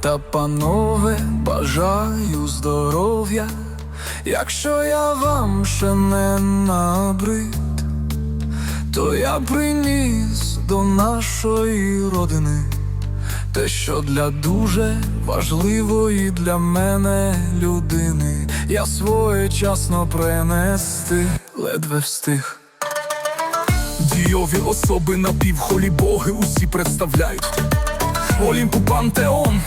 та панове, бажаю здоров'я, якщо я вам ще не набрид, то я приніс до нашої родини те, що для дуже важливої для мене людини, я своєчасно принести ледве встиг. Дійові особи напівхолі боги усі представляють Олімпу Пантеон,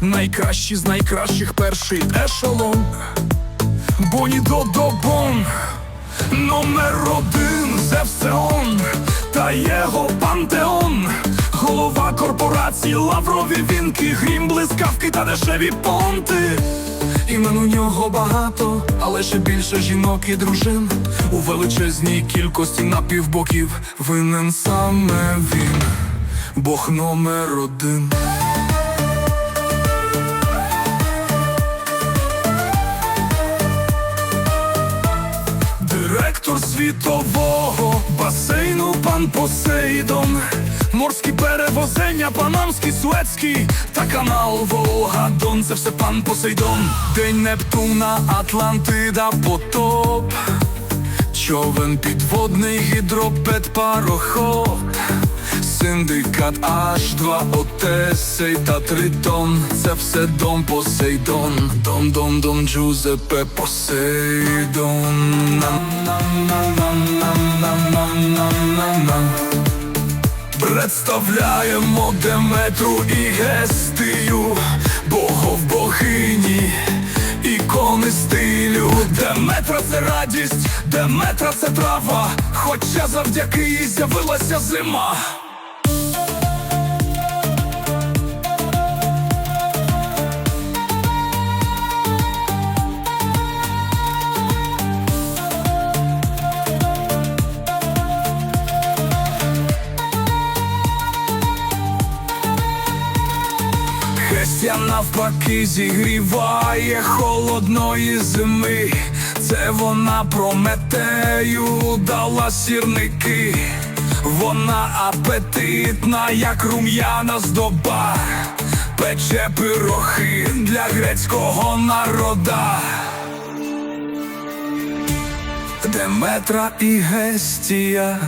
найкращі з найкращих перший ешелон. Боні Додобон, номер один Зевсеон та його пантеон. Голова корпорації, лаврові вінки, грім, блискавки та дешеві понти. Імен у нього багато, але ще більше жінок і дружин. У величезній кількості напівбоків винен саме він, Бог номер один. Директор світового басейну пан Посейдон, морські перевозення, панамський, суецький та канал Волга-Дон Це все пан Посейдон. День Нептуна, Атлантида, потоп. Човен підводний гідропед пароход Синдикат аж два Отесей та Тритон. Це все дом Посейдон. Дом дом дом Джузепе Посейдон. Представляємо Деметру і Гестію Богов богині Ікони стилю, Деметра це радість, Деметра це трава, хоча завдяки їй з'явилася зима. Хестя навпаки зігріває холодної зими. Це вона Прометею дала сірники. Вона апетитна, як рум'яна здоба, пече пирохи для грецького народа. Деметра і Гестія,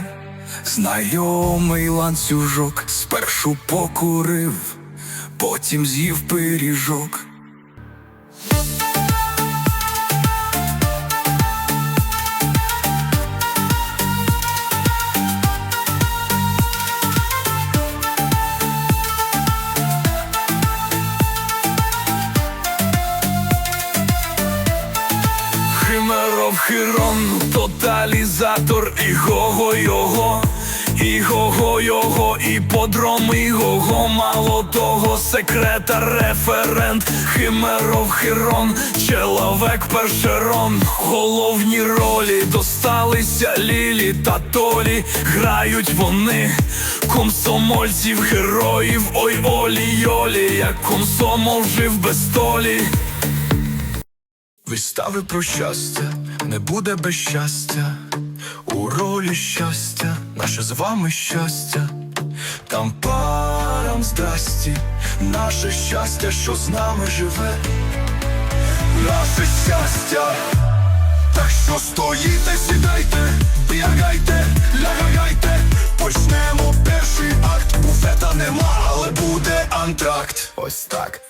знайомий ланцюжок, спершу покурив, потім з'їв пиріжок. Химеров Хирон, тоталізатор і го його, і го його, і подром, і го мало того, секретар, референт, Химеров Хирон, чоловік першерон, головні ролі досталися Лілі та Толі, грають вони комсомольців, героїв, ой олі йолі, як комсомол жив без толі. Вистави про щастя не буде без щастя, у ролі щастя, наше з вами щастя, там парам здрасті, наше щастя, що з нами живе, наше щастя, так що стоїте, сідайте, бігайте, лягайте, почнемо перший акт, буфета нема, але буде антракт. Ось так.